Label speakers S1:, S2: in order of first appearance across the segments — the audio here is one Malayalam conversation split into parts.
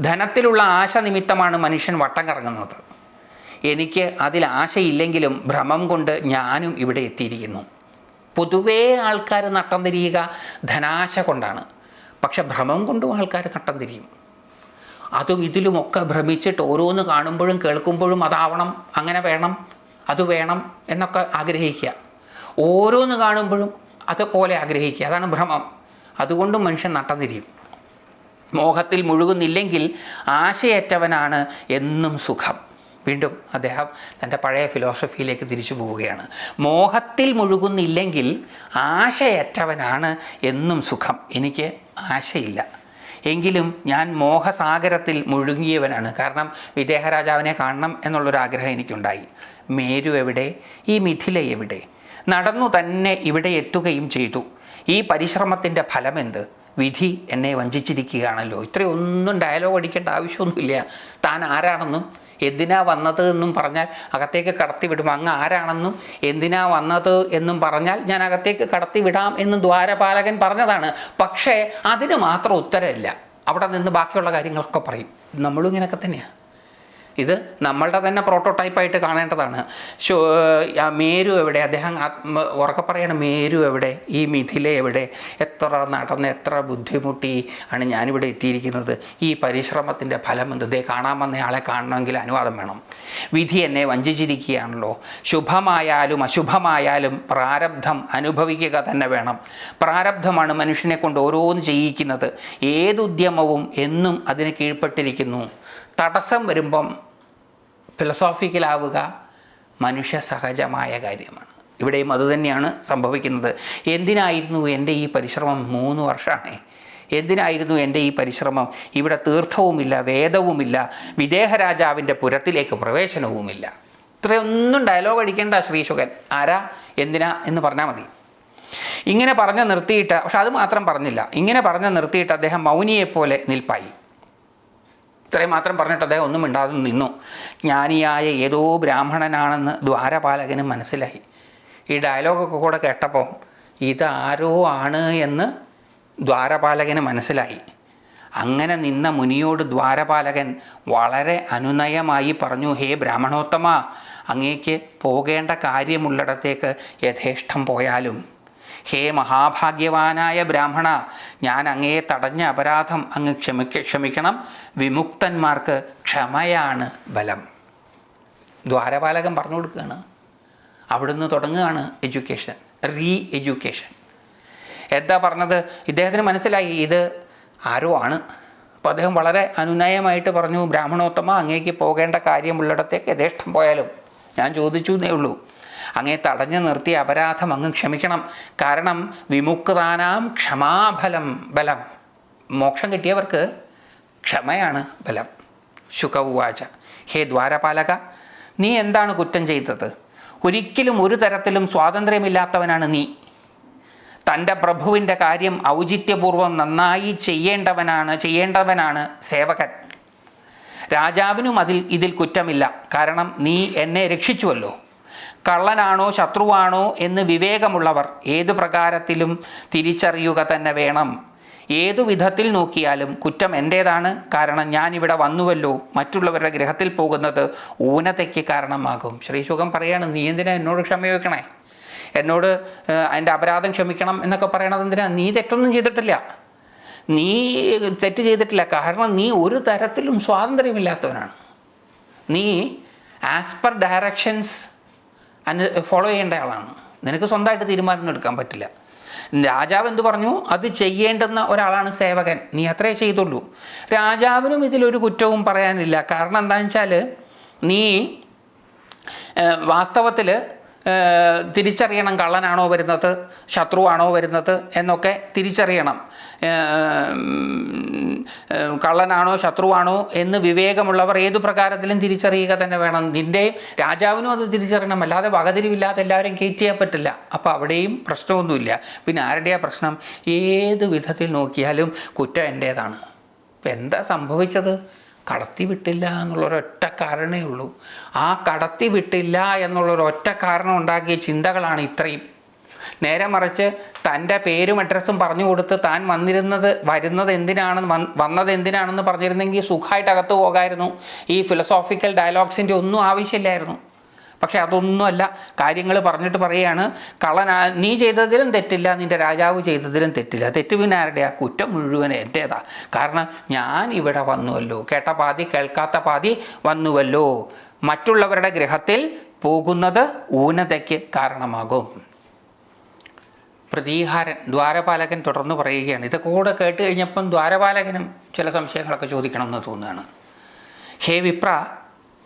S1: ധനത്തിലുള്ള ആശ നിമിത്തമാണ് മനുഷ്യൻ വട്ടം കറങ്ങുന്നത്. എനിക്ക് അതിൽ ആശയില്ലെങ്കിലും ഭ്രമം കൊണ്ട് ഞാനും ഇവിടെ എത്തിയിരിക്കുന്നു. പൊതുവേ ആൾക്കാർ നട്ടം തിരിയുക ധനാശ കൊണ്ടാണ്. പക്ഷെ ഭ്രമം കൊണ്ടും ആൾക്കാർ നട്ടം തിരിയും. അതും ഇതിലുമൊക്കെ ഭ്രമിച്ചിട്ട് ഓരോന്ന് കാണുമ്പോഴും കേൾക്കുമ്പോഴും അതാവണം അങ്ങനെ വേണം അത് വേണം എന്നൊക്കെ ആഗ്രഹിക്കുക. ഓരോന്ന് കാണുമ്പോഴും അതുപോലെ ആഗ്രഹിക്കുക. അതാണ് ഭ്രമം. അതുകൊണ്ടും മനുഷ്യൻ നട്ടം തിരിയും. മോഹത്തിൽ മുഴുകുന്നില്ലെങ്കിൽ ആശയറ്റവനാണ് എന്നും സുഖം. വീണ്ടും അദ്ദേഹം തന്റെ പഴയ ഫിലോസഫിയിലേക്ക് തിരിച്ചു പോവുകയാണ്. മോഹത്തിൽ മുഴുകുന്നില്ലെങ്കിൽ ആശയറ്റവനാണ് എന്നും സുഖം. എനിക്ക് ആശയില്ല. എങ്കിലും ഞാൻ മോഹസാഗരത്തിൽ മുഴുകിയവനാണ് കാരണം വിദേഹരാജാവിനെ കാണണം എന്നുള്ളൊരാഗ്രഹം എനിക്കുണ്ടായി. മേരു എവിടെ? ഈ മിഥില എവിടെ? നടന്നു തന്നെ ഇവിടെ എത്തുകയും ചെയ്തു. ഈ പരിശ്രമത്തിന്റെ ഫലമെന്ത്? വിധി എന്നെ വഞ്ചിച്ചിരിക്കുകയാണല്ലോ. ഇത്രയൊന്നും ഡയലോഗ് അടിക്കേണ്ട ആവശ്യമൊന്നുമില്ല. താൻ ആരാണെന്നും എന്തിനാ വന്നത് എന്നും പറഞ്ഞാൽ അകത്തേക്ക് കടത്തിവിടും അങ്ങ് ആരാണെന്നും എന്തിനാ വന്നത് എന്നും പറഞ്ഞാൽ ഞാൻ അകത്തേക്ക് കടത്തിവിടാം എന്നും ദ്വാരപാലകൻ പറഞ്ഞതാണ്. പക്ഷേ അതിന് മാത്രം ഉത്തരമില്ല. അവിടെ നിന്ന് ബാക്കിയുള്ള കാര്യങ്ങളൊക്കെ പറയും. നമ്മളും ഇങ്ങനെയൊക്കെ തന്നെയാണ് ഇത് നമ്മളുടെ തന്നെ പ്രോട്ടോടൈപ്പായിട്ട് കാണേണ്ടതാണ്. ശോ മേരു എവിടെ? അദ്ദേഹം ആത്മ ഉറക്കെ പറയാണ് മേരു എവിടെ? ഈ മിഥില എവിടെ? എത്ര നടന്ന് എത്ര ബുദ്ധിമുട്ടി ആണ് ഞാനിവിടെ എത്തിയിരിക്കുന്നത്. ഈ പരിശ്രമത്തിന്റെ ഫലം എന്ത്? ദേ കാണാൻ വന്നയാളെ കാണണമെങ്കിൽ അനുവാദം വേണം. വിധി എന്നെ വഞ്ചിച്ചിരിക്കുകയാണല്ലോ. ശുഭമായാലും അശുഭമായാലും പ്രാരബ്ധം അനുഭവിക്കുക തന്നെ വേണം. പ്രാരബ്ധമാണ് മനുഷ്യനെ കൊണ്ട് ഓരോന്ന് ചെയ്യിക്കുന്നത്. ഏതുദ്യമവും എന്നും അതിന് കീഴ്പ്പെട്ടിരിക്കുന്നു. തടസ്സം വരുമ്പം ഫിലസോഫിക്കലാവുക മനുഷ്യ സഹജമായ കാര്യമാണ്. ഇവിടെയും അതുതന്നെയാണ് സംഭവിക്കുന്നത്. എന്തിനായിരുന്നു എന്റെ ഈ പരിശ്രമം മൂന്ന് വർഷമാണ് എന്തിനായിരുന്നു എന്റെ ഈ പരിശ്രമം? ഇവിടെ തീർത്ഥവുമില്ല വേദവുമില്ല വിദേഹരാജാവിന്റെ പുരത്തിലേക്ക് പ്രവേശനവുമില്ല. ഇത്രയൊന്നും ഡയലോഗ് അടിക്കേണ്ട ശ്രീശുഖൻ. ആരാ? എന്തിനാ? എന്ന് പറഞ്ഞാൽ മതി. ഇങ്ങനെ പറഞ്ഞ് നിർത്തിയിട്ട് പക്ഷെ അത് മാത്രം പറഞ്ഞില്ല. ഇങ്ങനെ പറഞ്ഞ് നിർത്തിയിട്ട് അദ്ദേഹം മൗനിയെപ്പോലെ നിൽപ്പായി. ഇത്രയും മാത്രം പറഞ്ഞിട്ട് അദ്ദേഹം ഒന്നും മിണ്ടാതെ നിന്നു. ജ്ഞാനിയായ ഏതോ ബ്രാഹ്മണനാണെന്ന് ദ്വാരപാലകനും മനസ്സിലായി. ഈ ഡയലോഗൊക്കെ കൂടെ കേട്ടപ്പോൾ ഇതാരോ ആണ് എന്ന് ദ്വാരപാലകന് മനസ്സിലായി. അങ്ങനെ നിന്ന മുനിയോട് ദ്വാരപാലകൻ വളരെ അനുനയമായി പറഞ്ഞു ഹേ ബ്രാഹ്മണോത്തമ അങ്ങേക്ക് പോകേണ്ട കാര്യമുള്ളിടത്തേക്ക് യഥേഷ്ടം പോയാലും ഹേ മഹാഭാഗ്യവാനായ ബ്രാഹ്മണ ഞാൻ അങ്ങയെ തടഞ്ഞ അപരാധം അങ്ങ് ക്ഷമിക്ക ക്ഷമിക്കണം. വിമുക്തന്മാർക്ക് ക്ഷമയാണ് ബലം. ദ്വാരപാലകൻ പറഞ്ഞു കൊടുക്കുകയാണ്. അവിടുന്ന് തുടങ്ങുകയാണ് എഡ്യൂക്കേഷൻ റീ എഡ്യൂക്കേഷൻ എന്താ പറഞ്ഞത്? ഇദ്ദേഹത്തിന് മനസ്സിലായി ഇത് ആരോ ആണ്. അപ്പോൾ അദ്ദേഹം വളരെ അനുനയമായിട്ട് പറഞ്ഞു ബ്രാഹ്മണോത്തമ അങ്ങേക്ക് പോകേണ്ട കാര്യമുള്ളിടത്തേക്ക് യഥേഷ്ടം പോയാലും ഞാൻ ചോദിച്ചു എന്നേ ഉള്ളൂ. അങ്ങേ തടഞ്ഞു നിർത്തിയ അപരാധം അങ്ങ് ക്ഷമിക്കണം. കാരണം വിമുക്താനാം ക്ഷമാഫലം ബലം. മോക്ഷം കിട്ടിയവർക്ക് ക്ഷമയാണ് ബലം. ശുഖവുവാച. ഹേ ദ്വാരപാലക നീ എന്താണ് കുറ്റം ചെയ്തത്? ഒരിക്കലും ഒരു തരത്തിലും സ്വാതന്ത്ര്യമില്ലാത്തവനാണ് നീ. തന്റെ പ്രഭുവിന്റെ കാര്യം ഔചിത്യപൂർവം നന്നായി ചെയ്യേണ്ടവനാണ് ചെയ്യേണ്ടവനാണ് സേവകൻ. രാജാവിനും അതിൽ ഇതിൽ കുറ്റമില്ല. കാരണം നീ എന്നെ രക്ഷിച്ചുവല്ലോ. കള്ളനാണോ ശത്രുവാണോ എന്ന് വിവേകമുള്ളവർ ഏതു പ്രകാരത്തിലും തിരിച്ചറിയുക തന്നെ വേണം. ഏതു വിധത്തിൽ നോക്കിയാലും കുറ്റം എന്റേതാണ് കാരണം ഞാനിവിടെ വന്നുവല്ലോ. മറ്റുള്ളവരുടെ ഗ്രഹത്തിൽ പോകുന്നത് ഊനതയ്ക്ക് കാരണമാകും. ശ്രീശുഖം പറയാണ് നീ എന്തിനാ എന്നോട് ക്ഷമ വെക്കണേ എന്നോട് എന്റെ അപരാധം ക്ഷമിക്കണം എന്നൊക്കെ പറയണത് എന്തിനാ? നീ തെറ്റൊന്നും ചെയ്തിട്ടില്ല. നീ തെറ്റ് ചെയ്തിട്ടില്ല. കാരണം നീ ഒരു തരത്തിലും സ്വാതന്ത്ര്യമില്ലാത്തവനാണ്. നീ ആസ് പെർ ഡയറക്ഷൻസ് അനു ഫോളോ ചെയ്യേണ്ട ആളാണ്. നിനക്ക് സ്വന്തമായിട്ട് തീരുമാനം എടുക്കാൻ പറ്റില്ല. രാജാവ് എന്ത് പറഞ്ഞു? അത് ചെയ്യേണ്ടുന്ന ഒരാളാണ് സേവകൻ. നീ അത്രേ ചെയ്തുള്ളൂ. രാജാവിനും ഇതിലൊരു കുറ്റവും പറയാനില്ല. കാരണം എന്താണെന്ന് വെച്ചാൽ നീ വാസ്തവത്തിൽ തിരിച്ചറിയണം കള്ളനാണോ വരുന്നത് ശത്രുവാണോ വരുന്നത് എന്നൊക്കെ തിരിച്ചറിയണം. കള്ളനാണോ ശത്രുവാണോ എന്ന് വിവേകമുള്ളവർ ഏതു പ്രകാരത്തിലും തിരിച്ചറിയുക തന്നെ വേണം. നിന്റെ രാജാവിനും അത് തിരിച്ചറിയണം. അല്ലാതെ വകതിരിവില്ലാതെ എല്ലാവരും കയറ്റ് ചെയ്യാൻ പറ്റില്ല. അപ്പോൾ അവിടെയും പ്രശ്നമൊന്നുമില്ല. പിന്നെ ആരുടെയാ പ്രശ്നം? ഏത് വിധത്തിൽ നോക്കിയാലും കുറ്റം എന്റേതാണ് എന്താ സംഭവിച്ചത്? കടത്തി വിട്ടില്ല എന്നുള്ളൊരൊറ്റ കാരണമേ ഉള്ളൂ. ആ കടത്തി വിട്ടില്ല എന്നുള്ളൊരൊറ്റ കാരണം ഉണ്ടാക്കിയ ചിന്തകളാണ് ഇത്രയും. നേരെ മറിച്ച് തന്റെ പേരും അഡ്രസ്സും പറഞ്ഞു കൊടുത്ത് താൻ വന്നിരുന്നത് വരുന്നത് എന്തിനാണെന്ന് വന്ന് വന്നത് എന്തിനാണെന്ന് പറഞ്ഞിരുന്നെങ്കിൽ സുഖമായിട്ട് അകത്ത് പോകായിരുന്നു. ഈ ഫിലോസോഫിക്കൽ ഡയലോഗ്സിന്റെ ഒന്നും ആവശ്യമില്ലായിരുന്നു. പക്ഷെ അതൊന്നുമല്ല. കാര്യങ്ങൾ പറഞ്ഞിട്ട് പറയുകയാണ് കള്ളൻ നീ ചെയ്തതിലും തെറ്റില്ല നിന്റെ രാജാവ് ചെയ്തതിലും തെറ്റില്ല. തെറ്റ് പിന്നെ ആരുടെയാ കുറ്റം മുഴുവൻ എന്റേതാ കാരണം ഞാൻ ഇവിടെ വന്നുവല്ലോ. കേട്ട പാതി കേൾക്കാത്ത പാതി വന്നുവല്ലോ. മറ്റുള്ളവരുടെ ഗ്രഹത്തിൽ പോകുന്നത് ഊനതയ്ക്ക് കാരണമാകും. പ്രതീഹാരൻ ദ്വാരപാലകൻ തുടർന്ന് പറയുകയാണ്. ഇതൊക്കെ കൂടെ കേട്ട് കഴിഞ്ഞപ്പം ദ്വാരപാലകനും ചില സംശയങ്ങളൊക്കെ ചോദിക്കണം എന്ന് തോന്നുകയാണ്. ഹേ വിപ്ര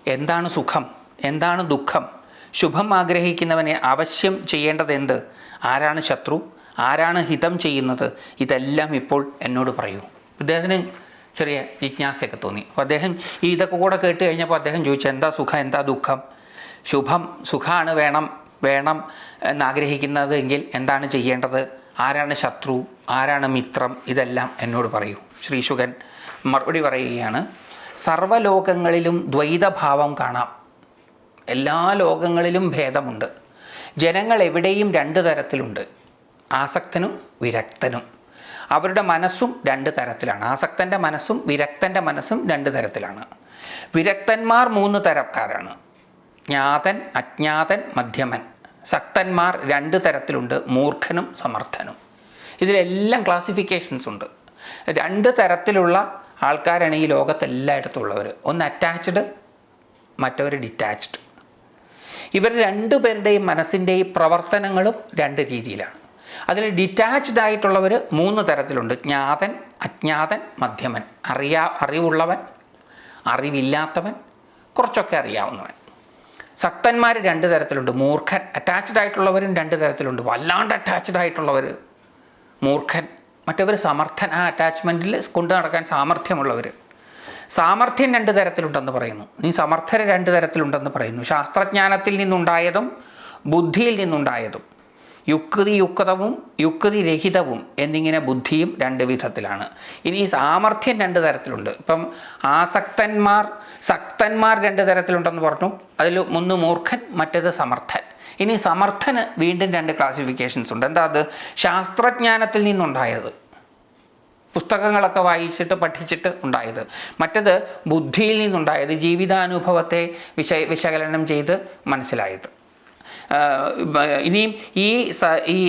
S1: എന്താണ് സുഖം? എന്താണ് ദുഃഖം? ശുഭം ആഗ്രഹിക്കുന്നവനെ അവശ്യം ചെയ്യേണ്ടതെന്ത്? ആരാണ് ശത്രു? ആരാണ് ഹിതം ചെയ്യുന്നത്? ഇതെല്ലാം ഇപ്പോൾ എന്നോട് പറയൂ. ഇദ്ദേഹത്തിന് ചെറിയ ജിജ്ഞാസയൊക്കെ തോന്നി. അപ്പോൾ അദ്ദേഹം ഈ ഇതൊക്കെ കൂടെ കേട്ട് കഴിഞ്ഞപ്പോൾ അദ്ദേഹം ചോദിച്ചു എന്താ സുഖം? എന്താ ദുഃഖം? ശുഭം സുഖമാണ് വേണം വേണം എന്നാഗ്രഹിക്കുന്നത് എങ്കിൽ എന്താണ് ചെയ്യേണ്ടത്? ആരാണ് ശത്രു? ആരാണ് മിത്രം? ഇതെല്ലാം എന്നോട് പറയൂ. ശ്രീശുഖൻ മറുപടി പറയുകയാണ് സർവലോകങ്ങളിലും ദ്വൈതഭാവം കാണാം. എല്ലാ ലോകങ്ങളിലും ഭേദമുണ്ട്. ജനങ്ങൾ എവിടെയും രണ്ട് തരത്തിലുണ്ട്. ആസക്തനും വിരക്തനും. അവരുടെ മനസ്സും രണ്ട് തരത്തിലാണ്. ആസക്തന്റെ മനസ്സും വിരക്തന്റെ മനസ്സും രണ്ട് തരത്തിലാണ്. വിരക്തന്മാർ മൂന്ന് തരക്കാരാണ്. ജ്ഞാതൻ അജ്ഞാതൻ മധ്യമൻ. സക്തന്മാർ രണ്ട് തരത്തിലുണ്ട്. മൂർഖനും സമർത്ഥനും. ഇതിലെല്ലാം ക്ലാസിഫിക്കേഷൻസ് ഉണ്ട്. രണ്ട് തരത്തിലുള്ള ആൾക്കാരാണ് ഈ ലോകത്തെല്ലായിടത്തും ഉള്ളവർ ഒന്ന് അറ്റാച്ച്ഡ് മറ്റവർ ഡിറ്റാച്ച്ഡ് ഇവർ രണ്ടുപേരുടെയും മനസ്സിന്റെയും പ്രവർത്തനങ്ങളും രണ്ട് രീതിയിലാണ്. അതിൽ ഡിറ്റാച്ച്ഡ് ആയിട്ടുള്ളവർ മൂന്ന് തരത്തിലുണ്ട്. ജ്ഞാതൻ അജ്ഞാതൻ മധ്യമൻ. അറിയാ അറിവുള്ളവൻ അറിവില്ലാത്തവൻ കുറച്ചൊക്കെ അറിയാവുന്നവൻ. സക്തന്മാർ രണ്ട് തരത്തിലുണ്ട്. മൂർഖൻ അറ്റാച്ച്ഡ് ആയിട്ടുള്ളവരും രണ്ട് തരത്തിലുണ്ട്. വല്ലാണ്ട് അറ്റാച്ച്ഡ് ആയിട്ടുള്ളവർ മൂർഖൻ. മറ്റവർ സമർത്ഥൻ ആ അറ്റാച്ച്മെന്റിൽ കൊണ്ടു നടക്കാൻ സാമർഥ്യമുള്ളവർ സാമർഥ്യം രണ്ട് തരത്തിലുണ്ടെന്ന് പറയുന്നു. ഈ സമർത്ഥര രണ്ട് തരത്തിലുണ്ടെന്ന് പറയുന്നു. ശാസ്ത്രജ്ഞാനത്തിൽ നിന്നുണ്ടായതും ബുദ്ധിയിൽ നിന്നുണ്ടായതും യുക്തി യുക്തവും യുക്തി രഹിതവും എന്നിങ്ങനെ ബുദ്ധിയും രണ്ട് വിധത്തിലാണ്. ഇനി ഈ സാമർഥ്യം രണ്ട് തരത്തിലുണ്ട്. ഇപ്പം ആസക്തന്മാർ സക്തന്മാർ രണ്ട് തരത്തിലുണ്ടെന്ന് പറഞ്ഞു. അതിൽ ഒന്ന് മൂർഖൻ മറ്റേത് സമർത്ഥൻ. ഇനി സമർത്ഥന് വീണ്ടും രണ്ട് ക്ലാസിഫിക്കേഷൻസ് ഉണ്ട്. എന്താ അത്? ശാസ്ത്രജ്ഞാനത്തിൽ നിന്നുണ്ടായത്. പുസ്തകങ്ങളൊക്കെ വായിച്ചിട്ട് പഠിച്ചിട്ട് ഉണ്ടായത്. മറ്റത് ബുദ്ധിയിൽ നിന്നുണ്ടായത് ജീവിതാനുഭവത്തെ വിശ വിശകലനം ചെയ്ത് മനസ്സിലായത്. ഇനിയും ഈ സ ഈ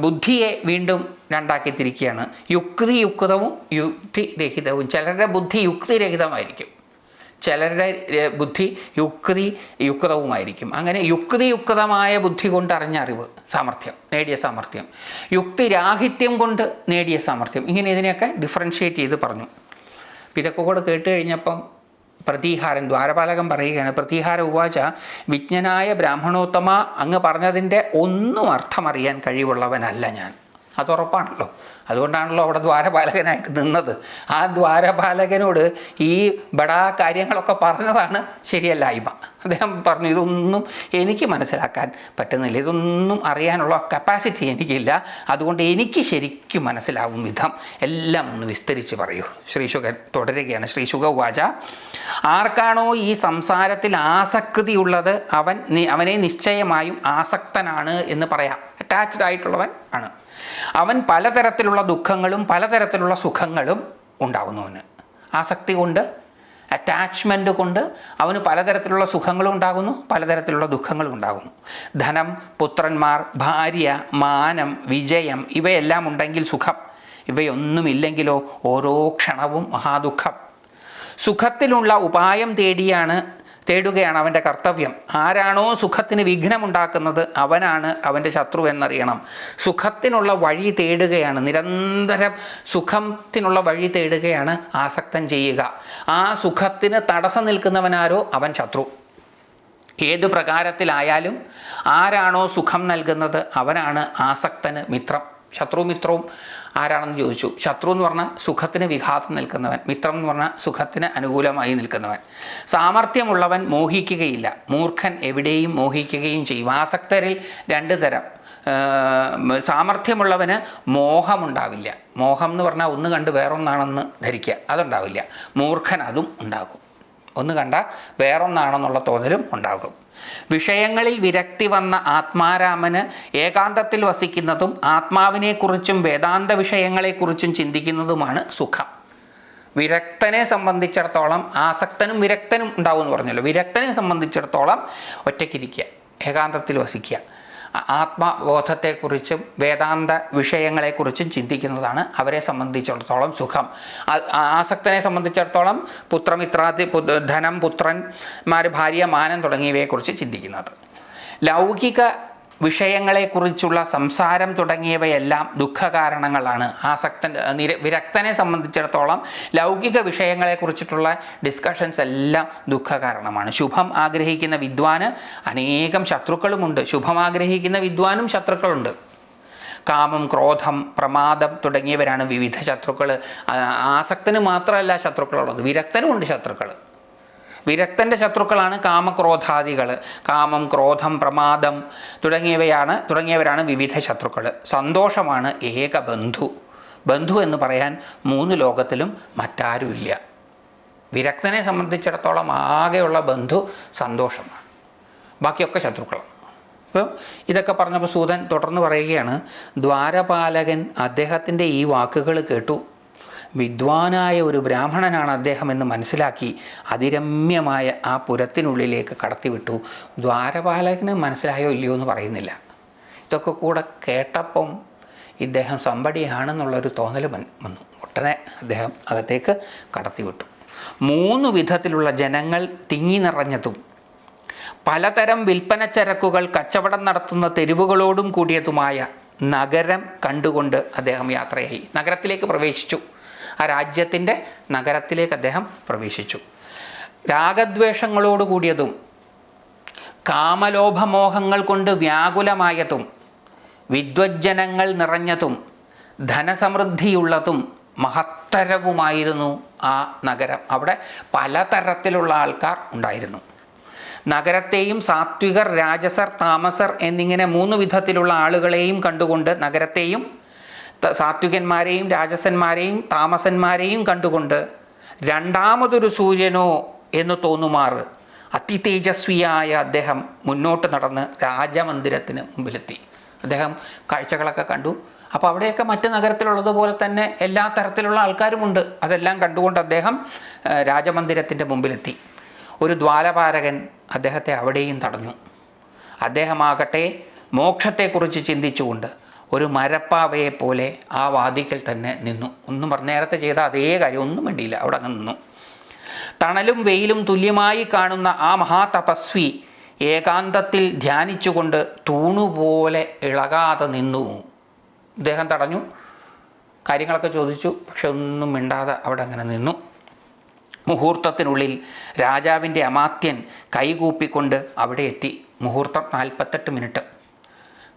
S1: ബുദ്ധിയെ വീണ്ടും രണ്ടാക്കി തിരിക്കുകയാണ് യുക്തി യുക്തവും യുക്തിരഹിതവും. ചിലരുടെ ബുദ്ധി യുക്തിരഹിതമായിരിക്കും. ചിലരുടെ ബുദ്ധി യുക്തി യുക്തവുമായിരിക്കും. അങ്ങനെ യുക്തി യുക്തമായ ബുദ്ധി കൊണ്ട് അറിഞ്ഞ അറിവ് സാമർഥ്യം നേടിയ സാമർഥ്യം. യുക്തി രാഹിത്യം കൊണ്ട് നേടിയ സാമർഥ്യം. ഇങ്ങനെ ഇതിനെയൊക്കെ ഡിഫറൻഷ്യേറ്റ് ചെയ്ത് പറഞ്ഞു. ഇതൊക്കെ കൂടെ കേട്ട് കഴിഞ്ഞപ്പം പ്രതിഹാരൻ ദ്വാരപാലകൻ പറയുകയാണ്. പ്രതിഹാര ഉവാച വിജ്ഞനായ ബ്രാഹ്മണോത്തമ അങ്ങ് പറഞ്ഞതിന്റെ ഒന്നും അർത്ഥമറിയാൻ കഴിവുള്ളവനല്ല ഞാൻ. അത് ഉറപ്പാണല്ലോ. അതുകൊണ്ടാണല്ലോ അവിടെ ദ്വാരപാലകനായിട്ട് നിന്നത്. ആ ദ്വാരപാലകനോട് ഈ ബടാ കാര്യങ്ങളൊക്കെ പറഞ്ഞതാണ് ശരിയല്ലായ്മ. അദ്ദേഹം പറഞ്ഞു ഇതൊന്നും എനിക്ക് മനസ്സിലാക്കാൻ പറ്റുന്നില്ല. ഇതൊന്നും അറിയാനുള്ള കപ്പാസിറ്റി എനിക്കില്ല. അതുകൊണ്ട് എനിക്ക് ശരിക്കും മനസ്സിലാവും വിധം. എല്ലാം ഒന്ന് വിസ്തരിച്ച് പറയൂ. ശ്രീശുഖൻ തുടരുകയാണ്. ശ്രീശുഖ വാച ആർക്കാണോ ഈ സംസാരത്തിൽ ആസക്തി ഉള്ളത് അവൻ അവനെ നിശ്ചയമായും ആസക്തനാണ് എന്ന് പറയാം. അറ്റാച്ച്ഡ് ആയിട്ടുള്ളവൻ ആണ്. അവൻ പലതരത്തിലുള്ള ദുഃഖങ്ങളും പലതരത്തിലുള്ള സുഖങ്ങളും ഉണ്ടാകുന്നവന് ആസക്തി കൊണ്ട് അറ്റാച്ച്മെന്റ് കൊണ്ട് അവന് പലതരത്തിലുള്ള സുഖങ്ങളും ഉണ്ടാകുന്നു പലതരത്തിലുള്ള ദുഃഖങ്ങളും ഉണ്ടാകുന്നു. ധനം പുത്രന്മാർ ഭാര്യ മാനം വിജയം ഇവയെല്ലാം ഉണ്ടെങ്കിൽ സുഖം. ഇവയൊന്നുമില്ലെങ്കിലോ ഓരോ ക്ഷണവും മഹാദുഃഖം. സുഖത്തിനുള്ള ഉപായം തേടിയാണ് തേടുകയാണ് അവന്റെ കർത്തവ്യം. ആരാണോ സുഖത്തിന് വിഘ്നമുണ്ടാക്കുന്നത് അവനാണ് അവന്റെ ശത്രു എന്നറിയണം സുഖത്തിനുള്ള വഴി തേടുകയാണ് നിരന്തരം സുഖത്തിനുള്ള വഴി തേടുകയാണ് ആസക്തൻ ചെയ്യുക. ആ സുഖത്തിന് തടസ്സം നിൽക്കുന്നവനാരോ അവൻ ശത്രു. ഏത് പ്രകാരത്തിലായാലും ആരാണോ സുഖം നൽകുന്നത് അവനാണ് ആസക്തന് മിത്രം. ശത്രുമിത്രവും ആരാണെന്ന് ചോദിച്ചു. ശത്രു എന്ന് പറഞ്ഞാൽ സുഖത്തിന് വിഘാതം നിൽക്കുന്നവൻ. മിത്രം എന്ന് പറഞ്ഞാൽ സുഖത്തിന് അനുകൂലമായി നിൽക്കുന്നവൻ. സാമർഥ്യമുള്ളവൻ മോഹിക്കുകയില്ല. മൂർഖൻ എവിടെയും മോഹിക്കുകയും ചെയ്യും. ആസക്തരിൽ രണ്ട് തരം. സാമർഥ്യമുള്ളവന് മോഹമുണ്ടാവില്ല. മോഹം എന്ന് പറഞ്ഞാൽ ഒന്ന് കണ്ട് വേറൊന്നാണെന്ന് ധരിക്കുക. അതുണ്ടാവില്ല. മൂർഖൻ അതും ഉണ്ടാകും. ഒന്ന് കണ്ട വേറൊന്നാണെന്നുള്ള തോന്നലും ഉണ്ടാകും. വിഷയങ്ങളിൽ വിരക്തി വന്ന ആത്മാരാമന് ഏകാന്തത്തിൽ വസിക്കുന്നതും ആത്മാവിനെക്കുറിച്ചും വേദാന്ത വിഷയങ്ങളെക്കുറിച്ചും ചിന്തിക്കുന്നതുമാണ് സുഖം. വിരക്തനെ സംബന്ധിച്ചിടത്തോളം ആസക്തനും വിരക്തനും ഉണ്ടാവും എന്ന് പറഞ്ഞല്ലോ. വിരക്തനെ സംബന്ധിച്ചിടത്തോളം ഒറ്റയ്ക്കിരിക്കുക ഏകാന്തത്തിൽ വസിക്കുക. ആത്മബോധത്തെക്കുറിച്ചും വേദാന്ത വിഷയങ്ങളെക്കുറിച്ചും ചിന്തിക്കുന്നതാണ് അവരെ സംബന്ധിച്ചിടത്തോളം സുഖം. ആസക്തനെ സംബന്ധിച്ചിടത്തോളം പുത്രമിത്രാദി ധനം പുത്രന്മാർ ഭാര്യ മാനം തുടങ്ങിയവയെക്കുറിച്ച് ചിന്തിക്കുന്നത്. ലൗകിക വിഷയങ്ങളെക്കുറിച്ചുള്ള സംസാരം തുടങ്ങിയവയെല്ലാം ദുഃഖകാരണങ്ങളാണ്. ആസക്തൻ നിര വിരക്തനെ സംബന്ധിച്ചിടത്തോളം ലൗകിക വിഷയങ്ങളെക്കുറിച്ചിട്ടുള്ള ഡിസ്കഷൻസ് എല്ലാം ദുഃഖകാരണമാണ്. ശുഭം ആഗ്രഹിക്കുന്ന വിദ്വാന് അനേകം ശത്രുക്കളുമുണ്ട്. ശുഭം ആഗ്രഹിക്കുന്ന വിദ്വാനും ശത്രുക്കളുണ്ട്. കാമം ക്രോധം പ്രമാദം തുടങ്ങിയവരാണ് വിവിധ ശത്രുക്കൾ ആസക്തന് മാത്രമല്ല ശത്രുക്കളുള്ളത്. വിരക്തനുമുണ്ട് ശത്രുക്കൾ വിരക്തന്റെ ശത്രുക്കളാണ് കാമക്രോധാദികൾ. കാമം ക്രോധം പ്രമാദം തുടങ്ങിയവയാണ് തുടങ്ങിയവരാണ് വിവിധ ശത്രുക്കൾ സന്തോഷമാണ് ഏക ബന്ധു ബന്ധു എന്ന് പറയാൻ മൂന്ന് ലോകത്തിലും മറ്റാരുമില്ല. വിരക്തനെ സംബന്ധിച്ചിടത്തോളം ആകെയുള്ള ബന്ധു സന്തോഷമാണ്. ബാക്കിയൊക്കെ ശത്രുക്കളാണ്. അപ്പം ഇതൊക്കെ പറഞ്ഞപ്പോൾ സൂതൻ തുടർന്ന് പറയുകയാണ് ദ്വാരപാലകൻ അദ്ദേഹത്തിന്റെ ഈ വാക്കുകൾ കേട്ടു. വിദ്വാനായ ഒരു ബ്രാഹ്മണനാണ് അദ്ദേഹം എന്ന് മനസ്സിലാക്കി അതിരമ്യമായ ആ പുരത്തിനുള്ളിലേക്ക് കടത്തിവിട്ടു. ദ്വാരപാലകന് മനസ്സിലായോ ഇല്ലയോ എന്ന് പറയുന്നില്ല. ഇതൊക്കെ കൂടെ കേട്ടപ്പം ഇദ്ദേഹം സമ്പടിയാണെന്നുള്ളൊരു തോന്നൽ വന്നു. ഉടനെ അദ്ദേഹം അകത്തേക്ക് കടത്തിവിട്ടു. മൂന്ന് വിധത്തിലുള്ള ജനങ്ങൾ തിങ്ങി നിറഞ്ഞതും പലതരം വിൽപ്പന ചരക്കുകൾ കച്ചവടം നടത്തുന്ന തെരുവുകളോടും കൂടിയതുമായ നഗരം കണ്ടുകൊണ്ട് അദ്ദേഹം യാത്രയായി. നഗരത്തിലേക്ക് പ്രവേശിച്ചു. ആ രാജ്യത്തിന്റെ നഗരത്തിലേക്ക് അദ്ദേഹം പ്രവേശിച്ചു. രാഗദ്വേഷങ്ങളോട് കൂടിയതും കാമലോഭമോഹങ്ങൾ കൊണ്ട് വ്യാകുലമായതും വിദ്വജ്ജനങ്ങൾ നിറഞ്ഞതും ധനസമൃദ്ധിയുള്ളതും മഹത്തരവുമായിരുന്നു ആ നഗരം. അവിടെ പലതരത്തിലുള്ള ആൾക്കാർ ഉണ്ടായിരുന്നു. നഗരത്തെയും സാത്വികർ രാജസർ താമസർ എന്നിങ്ങനെ മൂന്ന് വിധത്തിലുള്ള ആളുകളെയും കണ്ടുകൊണ്ട് നഗരത്തെയും സാത്വികന്മാരെയും രാജസന്മാരെയും താമസന്മാരെയും കണ്ടുകൊണ്ട് രണ്ടാമതൊരു സൂര്യനോ എന്ന് തോന്നുമാറ്. അതിതേജസ്വിയായ അദ്ദേഹം മുന്നോട്ട് നടന്ന് രാജമന്ദിരത്തിന് മുമ്പിലെത്തി. അദ്ദേഹം കാഴ്ചകളൊക്കെ കണ്ടു. അപ്പോൾ അവിടെയൊക്കെ മറ്റ് നഗരത്തിലുള്ളതുപോലെ തന്നെ എല്ലാ തരത്തിലുള്ള ആൾക്കാരുമുണ്ട്. അതെല്ലാം കണ്ടുകൊണ്ട് അദ്ദേഹം രാജമന്ദിരത്തിന്റെ മുമ്പിലെത്തി. ഒരു ദ്വാലപാരകൻ അദ്ദേഹത്തെ അവിടെയും തടഞ്ഞു. അദ്ദേഹമാകട്ടെ മോക്ഷത്തെക്കുറിച്ച് ചിന്തിച്ചുകൊണ്ട് ഒരു മരപ്പാവയെ പോലെ ആ വാതിക്കൽ തന്നെ നിന്നു. ഒന്നും പറഞ്ഞ നേരത്തെ ചെയ്ത അതേ കാര്യം ഒന്നും വേണ്ടിയില്ല അവിടെ അങ്ങ് നിന്നു. തണലും വെയിലും തുല്യമായി കാണുന്ന ആ മഹാതപസ്വി ഏകാന്തത്തിൽ ധ്യാനിച്ചുകൊണ്ട് തൂണുപോലെ ഇളകാതെ നിന്നു. ഇദ്ദേഹം തടഞ്ഞു. കാര്യങ്ങളൊക്കെ ചോദിച്ചു. പക്ഷെ ഒന്നും മിണ്ടാതെ അവിടെ അങ്ങനെ നിന്നു. മുഹൂർത്തത്തിനുള്ളിൽ രാജാവിന്റെ അമാത്യൻ കൈകൂപ്പിക്കൊണ്ട് അവിടെ എത്തി. മുഹൂർത്തം നാൽപ്പത്തെട്ട് മിനിറ്റ്.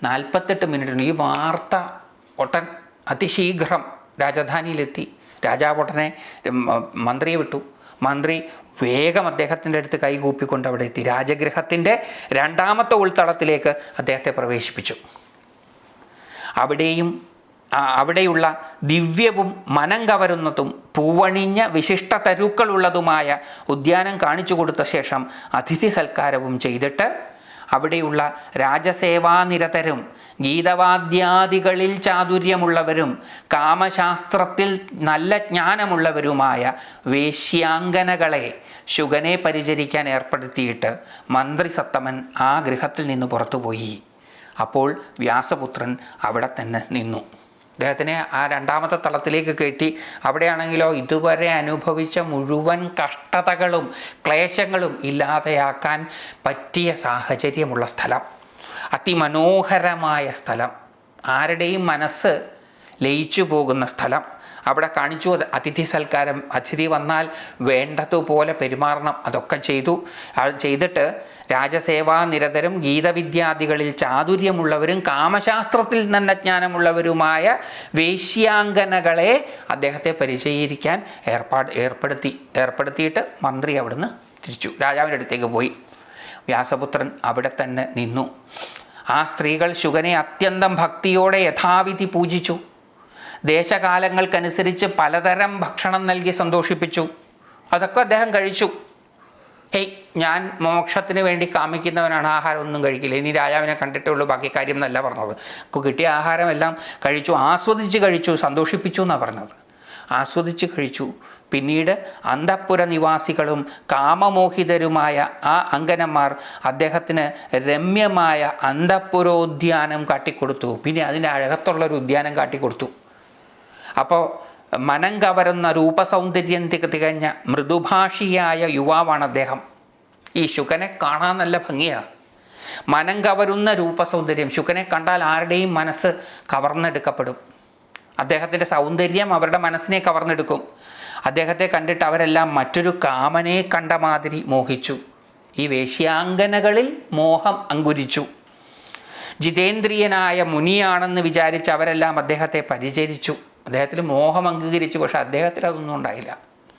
S1: നാൽപ്പത്തെട്ട് മിനിറ്റിന് ഈ വാർത്ത ഒട്ടൻ അതിശീഘ്രം രാജധാനിയിലെത്തി. രാജാവ് ഉടനെ മന്ത്രിയെ വിട്ടു. മന്ത്രി വേഗം അദ്ദേഹത്തിന്റെ അടുത്ത് കൈകൂപ്പിക്കൊണ്ട് അവിടെ എത്തി. രാജഗൃഹത്തിന്റെ രണ്ടാമത്തെ ഉൾത്തളത്തിലേക്ക് അദ്ദേഹത്തെ പ്രവേശിപ്പിച്ചു. അവിടെയും അവിടെയുള്ള ദിവ്യവും മനം കവരുന്നതും പൂവണിഞ്ഞ വിശിഷ്ട തരുക്കളുള്ളതുമായ ഉദ്യാനം കാണിച്ചു കൊടുത്ത ശേഷം അതിഥി സൽക്കാരവും ചെയ്തിട്ട് അവിടെയുള്ള രാജസേവാനിരതരും ഗീതവാദ്യാദികളിൽ ചാതുര്യമുള്ളവരും കാമശാസ്ത്രത്തിൽ നല്ല ജ്ഞാനമുള്ളവരുമായ വേശ്യാംഗനകളെ ശുഗനെ പരിചരിക്കാൻ ഏർപ്പെടുത്തിയിട്ട് മന്ത്രി സത്തമൻ ആ ഗൃഹത്തിൽ നിന്ന് പുറത്തുപോയി. അപ്പോൾ വ്യാസപുത്രൻ അവിടെ തന്നെ നിന്നു. അദ്ദേഹത്തിനെ ആ രണ്ടാമത്തെ തളത്തിലേക്ക് കയറ്റി. അവിടെയാണെങ്കിലോ ഇതുവരെ അനുഭവിച്ച മുഴുവൻ കഷ്ടതകളും ക്ലേശങ്ങളും ഇല്ലാതെയാക്കാൻ പറ്റിയ സാഹചര്യമുള്ള സ്ഥലം. അതിമനോഹരമായ സ്ഥലം. ആരുടെയും മനസ്സ് ലയിച്ചു പോകുന്ന സ്ഥലം. അവിടെ കാണിച്ചു അതിഥി സൽക്കാരം. അതിഥി വന്നാൽ വേണ്ടതുപോലെ പെരുമാറണം. അതൊക്കെ ചെയ്തു. ചെയ്തിട്ട് രാജസേവാ നിരതരും ഗീതവിദ്യാദികളിൽ ചാതുര്യമുള്ളവരും കാമശാസ്ത്രത്തിൽ നിന്ന ജ്ഞാനമുള്ളവരുമായ വേശ്യാംഗനകളെ അദ്ദേഹത്തെ പരിചയിക്കാൻ ഏർപ്പാട് ഏർപ്പെടുത്തി ഏർപ്പെടുത്തിയിട്ട് മന്ത്രി അവിടുന്ന് തിരിച്ചു. രാജാവിന്റെ അടുത്തേക്ക് പോയി. വ്യാസപുത്രൻ അവിടെ തന്നെ നിന്നു. ആ സ്ത്രീകൾ ശുഗനെ അത്യന്തം ഭക്തിയോടെ യഥാവിധി പൂജിച്ചു. ദേശകാലങ്ങൾക്കനുസരിച്ച് പലതരം ഭക്ഷണം നൽകി സന്തോഷിപ്പിച്ചു. അതൊക്കെ അദ്ദേഹം കഴിച്ചു. ഹേയ് ഞാൻ മോക്ഷത്തിന് വേണ്ടി കാമിക്കുന്നവനാണ്. ആഹാരം ഒന്നും കഴിക്കില്ല. ഇനി രാജാവിനെ കണ്ടിട്ടേ ഉള്ളൂ. ബാക്കി കാര്യം എന്നല്ല പറഞ്ഞത്. കിട്ടിയ ആഹാരമെല്ലാം കഴിച്ചു. ആസ്വദിച്ച് കഴിച്ചു. സന്തോഷിപ്പിച്ചു എന്നാണ് പറഞ്ഞത്. ആസ്വദിച്ച് കഴിച്ചു. പിന്നീട് അന്തഃപുര നിവാസികളും കാമമോഹിതരുമായ ആ അങ്കനന്മാർ അദ്ദേഹത്തിന് രമ്യമായ അന്തഃപുരോദ്യാനം കാട്ടിക്കൊടുത്തു. പിന്നെ അതിന്റെ അഴകത്തുള്ളൊരു ഉദ്യാനം കാട്ടിക്കൊടുത്തു. അപ്പോൾ മനം കവരുന്ന രൂപസൗന്ദര്യം തിക തികഞ്ഞ മൃദുഭാഷിയായ യുവാവാണ് അദ്ദേഹം. ഈ ശുക്കനെ കാണാൻ നല്ല ഭംഗിയാണ് മനം കവരുന്ന രൂപസൗന്ദര്യം. ശുക്കനെ കണ്ടാൽ ആരുടെയും മനസ്സ് കവർന്നെടുക്കപ്പെടും. അദ്ദേഹത്തിന്റെ സൗന്ദര്യം അവരുടെ മനസ്സിനെ കവർന്നെടുക്കും. അദ്ദേഹത്തെ കണ്ടിട്ട് അവരെല്ലാം മറ്റൊരു കാമനെ കണ്ട മാതിരി മോഹിച്ചു. ഈ വേശ്യാങ്കനകളിൽ മോഹം അങ്കുരിച്ചു. ജിതേന്ദ്രിയനായ മുനിയാണെന്ന് വിചാരിച്ച് അവരെല്ലാം അദ്ദേഹത്തെ പരിചരിച്ചു. അദ്ദേഹത്തിൽ മോഹം അംഗീകരിച്ചു പക്ഷേ അദ്ദേഹത്തിൽ അതൊന്നും ഉണ്ടായില്ല.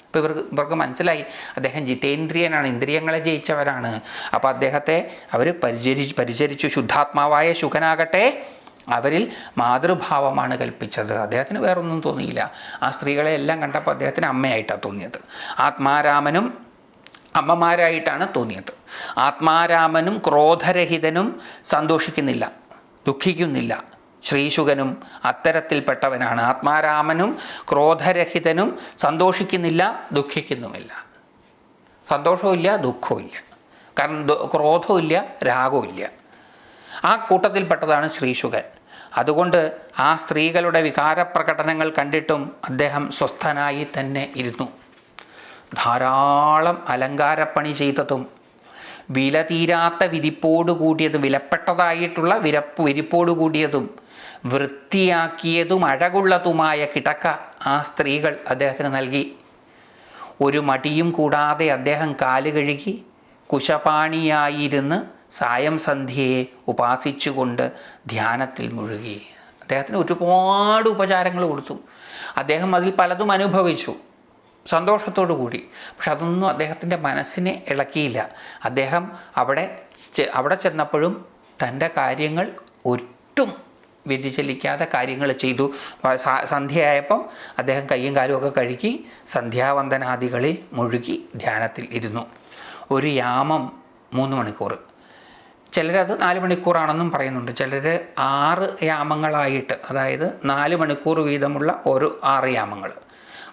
S1: അപ്പോൾ ഇവർക്ക് ഇവർക്ക് മനസ്സിലായി അദ്ദേഹം ജിതേന്ദ്രിയനാണ് ഇന്ദ്രിയങ്ങളെ ജയിച്ചവരാണ്. അപ്പോൾ അദ്ദേഹത്തെ അവർ പരിചരി പരിചരിച്ചു ശുദ്ധാത്മാവായ ശുഖനാകട്ടെ അവരിൽ മാതൃഭാവമാണ് കൽപ്പിച്ചത്. അദ്ദേഹത്തിന് വേറൊന്നും തോന്നിയില്ല. ആ സ്ത്രീകളെ എല്ലാം കണ്ടപ്പോൾ അദ്ദേഹത്തിന് അമ്മയായിട്ടാണ് തോന്നിയത്. ആത്മാരാമനും അമ്മമാരായിട്ടാണ് തോന്നിയത്. ആത്മാരാമനും ക്രോധരഹിതനും സന്തോഷിക്കുന്നില്ല ദുഃഖിക്കുന്നില്ല. ശ്രീശുകനും അത്തരത്തിൽപ്പെട്ടവനാണ്. ആത്മാരാമനും ക്രോധരഹിതനും സന്തോഷിക്കുന്നില്ല ദുഃഖിക്കുന്നുമില്ല. സന്തോഷവുമില്ല ദുഃഖവുമില്ല. കാരണം ക്രോധവുമില്ല രാഗവുമില്ല. ആ കൂട്ടത്തിൽപ്പെട്ടതാണ് ശ്രീശുകൻ അതുകൊണ്ട് ആ സ്ത്രീകളുടെ വികാരപ്രകടനങ്ങൾ കണ്ടിട്ടും അദ്ദേഹം സ്വസ്ഥനായി തന്നെ ഇരുന്നു. ധാരാളം അലങ്കാരപ്പണി ചെയ്തതും വില തീരാത്ത വിരിപ്പോട് കൂടിയതും വിലപ്പെട്ടതായിട്ടുള്ള വിരപ്പ് വിരിപ്പോട് കൂടിയതും വൃത്തിയാക്കിയതും അഴകുള്ളതുമായ കിടക്ക ആ സ്ത്രീകൾ അദ്ദേഹത്തിന് നൽകി. ഒരു മടിയും കൂടാതെ അദ്ദേഹം കാൽ കഴുകി കുശപാണിയായിരുന്ന് സായം സന്ധ്യയെ ഉപാസിച്ചുകൊണ്ട് ധ്യാനത്തിൽ മുഴുകി. അദ്ദേഹത്തിന് ഒരുപാട് ഉപചാരങ്ങൾ കൊടുത്തു. അദ്ദേഹം അതിൽ പലതും അനുഭവിച്ചു. സന്തോഷത്തോടു കൂടി. പക്ഷെ അതൊന്നും അദ്ദേഹത്തിന്റെ മനസ്സിനെ ഇളക്കിയില്ല. അദ്ദേഹം അവിടെ അവിടെ ചെന്നപ്പോഴും തന്റെ കാര്യങ്ങൾ ഒട്ടും വ്യതിചലിക്കാതെ കാര്യങ്ങൾ ചെയ്തു. സന്ധ്യയായപ്പം അദ്ദേഹം കയ്യും കാലും ഒക്കെ കഴുകി സന്ധ്യാവന്ദനാദികളിൽ മുഴുകി ധ്യാനത്തിൽ ഇരുന്നു. ഒരു യാമം മൂന്ന് മണിക്കൂർ. ചിലരത് നാല് മണിക്കൂറാണെന്നും പറയുന്നുണ്ട്. ചിലർ ആറ് യാമങ്ങളായിട്ട് അതായത് നാല് മണിക്കൂർ വീതമുള്ള ഒരു ആറ് യാമങ്ങൾ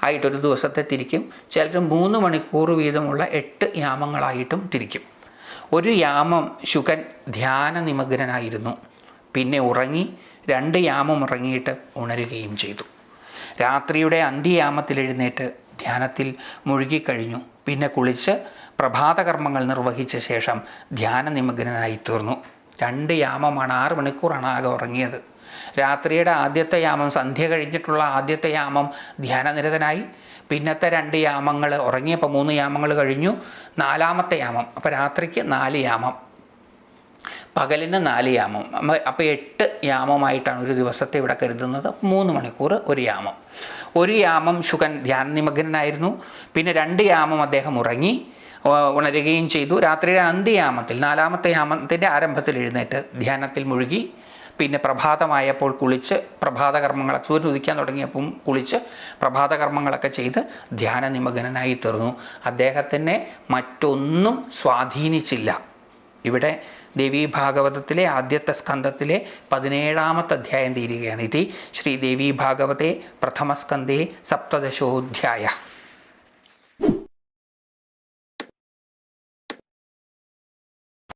S1: ആയിട്ട് ഒരു ദിവസത്തെ തിരിക്കും. ചിലർ മൂന്ന് മണിക്കൂർ വീതമുള്ള എട്ട് യാമങ്ങളായിട്ടും തിരിക്കും. ഒരു യാമം ശുകൻ ധ്യാന നിമഗ്നനായിരുന്നു. പിന്നെ ഉറങ്ങി രണ്ട് യാമം ഉറങ്ങിയിട്ട് ഉണരുകയും ചെയ്തു. രാത്രിയുടെ അന്ത്യയാമത്തിൽ എഴുന്നേറ്റ് ധ്യാനത്തിൽ മുഴുകിക്കഴിഞ്ഞു. പിന്നെ കുളിച്ച് പ്രഭാതകർമ്മങ്ങൾ നിർവഹിച്ച ശേഷം ധ്യാന നിമഗ്നനായി തീർന്നു. രണ്ട് യാമമാണ് ആറ് മണിക്കൂറാണ് ആകെ ഉറങ്ങിയത്. രാത്രിയുടെ ആദ്യത്തെ യാമം സന്ധ്യ കഴിഞ്ഞിട്ടുള്ള ആദ്യത്തെ യാമം ധ്യാനനിരതനായി. പിന്നത്തെ രണ്ട് യാമങ്ങൾ ഉറങ്ങിയപ്പോൾ മൂന്ന് യാമങ്ങൾ കഴിഞ്ഞു. നാലാമത്തെ യാമം അപ്പോൾ രാത്രിക്ക് നാല് യാമം. പകലിന് നാല് യാമം. അപ്പോൾ എട്ട് യാമമായിട്ടാണ് ഒരു ദിവസത്തെ ഇവിടെ കരുതുന്നത്. മൂന്ന് മണിക്കൂർ ഒരു യാമം. ഒരു യാമം ശുഖൻ ധ്യാന നിമഗ്നനായിരുന്നു. പിന്നെ രണ്ട് യാമം അദ്ദേഹം ഉറങ്ങി ഉണരുകയും ചെയ്തു. രാത്രിയുടെ അന്ത്യയാമത്തിൽ നാലാമത്തെ യാമത്തിന്റെ ആരംഭത്തിൽ എഴുന്നേറ്റ് ധ്യാനത്തിൽ മുഴുകി പിന്നെ പ്രഭാതമായപ്പോൾ കുളിച്ച് പ്രഭാതകർമ്മങ്ങൾ സൂര്യൻ ഉദിക്കാൻ തുടങ്ങിയപ്പം കുളിച്ച് പ്രഭാതകർമ്മങ്ങളൊക്കെ ചെയ്ത് ധ്യാന നിമഗ്നനായി തീർന്നു. അദ്ദേഹത്തിനെ മറ്റൊന്നും സ്വാധീനിച്ചില്ല. ഇവിടെ ദേവീ ഭാഗവതത്തിലെ ആദ്യത്തെ സ്കന്ധത്തിലെ പതിനേഴാമത്തെ അധ്യായം തീരുകയാണ്. ഇത് ശ്രീ ദേവീ ഭാഗവതേ പ്രഥമസ്കന്ധേ സപ്തദശോധ്യായ.